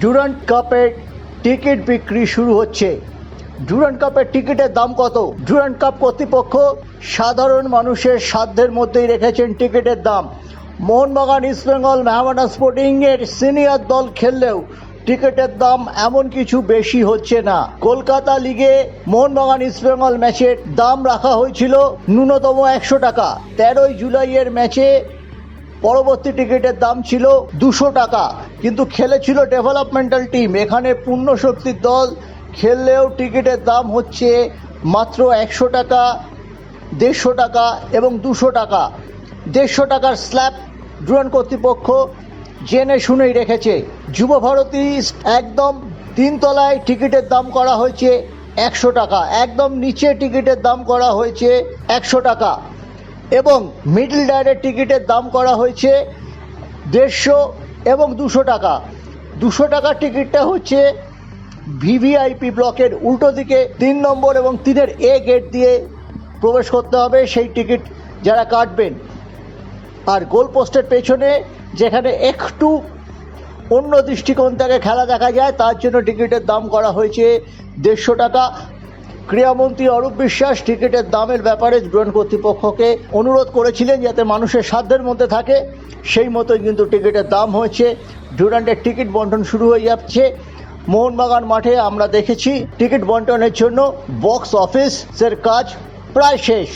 Durand কাপের ticket বিক্রি শুরু হচ্ছে। ডুরান্ট কাপের টিকিটের দাম কত? ডুরান্ট কাপ কর্তৃপক্ষ সাধারণ মানুষের সাধ্যের মধ্যেই রেখেছেন টিকিটের দাম। মোহনবাগান ইস্টবেঙ্গল মেহমানা স্পোর্টিং এর সিনিয়র দল খেললেও টিকিটের দাম এমন কিছু বেশি হচ্ছে না। কলকাতা লিগে মোহনবাগান ইস্টবেঙ্গল ম্যাচের দাম রাখা হয়েছিল ন্যূনতম একশো টাকা। তেরোই জুলাইয়ের ম্যাচে পরবর্তী টিকিটের দাম ছিল দুশো টাকা, কিন্তু খেলেছিল ডেভেলপমেন্টাল টিম। এখানে পূর্ণ শক্তির দল খেললেও টিকিটের দাম হচ্ছে মাত্র একশো টাকা, দেড়শো টাকা এবং দুশো টাকা। দেড়শো টাকার স্ল্যাব ড্রোন কর্তৃপক্ষ জেনে শুনেই রেখেছে। যুব ভারতী একদম তিনতলায় টিকিটের দাম করা হয়েছে একশো টাকা, একদম নিচে টিকিটের দাম করা হয়েছে একশো টাকা। এবং মিডল ডায়ারের টিকিটের দাম করা হয়েছে দেড়শো এবং দুশো টাকা। দুশো টাকার টিকিটটা হচ্ছে ভিভিআইপি ব্লকের উল্টো দিকে তিন নম্বর এবং তিনের এ গেট দিয়ে প্রবেশ করতে হবে, সেই টিকিট যারা কাটবেন। আর গোল পোস্টের পেছনে যেখানে একটু অন্য দৃষ্টিকোণ থেকে খেলা দেখা যায়, তার জন্য টিকিটের দাম করা হয়েছে দেড়শো টাকা। ক্রীড়ামন্ত্রী অরূপ বিশ্বাস টিকিটের দামের ব্যাপারে ড্রোন কর্তৃপক্ষকে অনুরোধ করেছিলেন যাতে মানুষের সাধ্যের মধ্যে থাকে। সেই মতোই কিন্তু টিকিটের দাম হয়েছে। ডুরান্টের টিকিট বন্টন শুরু হয়ে যাচ্ছে। মোহনবাগান মাঠে আমরা দেখেছি টিকিট বন্টনের জন্য বক্স অফিসের কাজ প্রায় শেষ।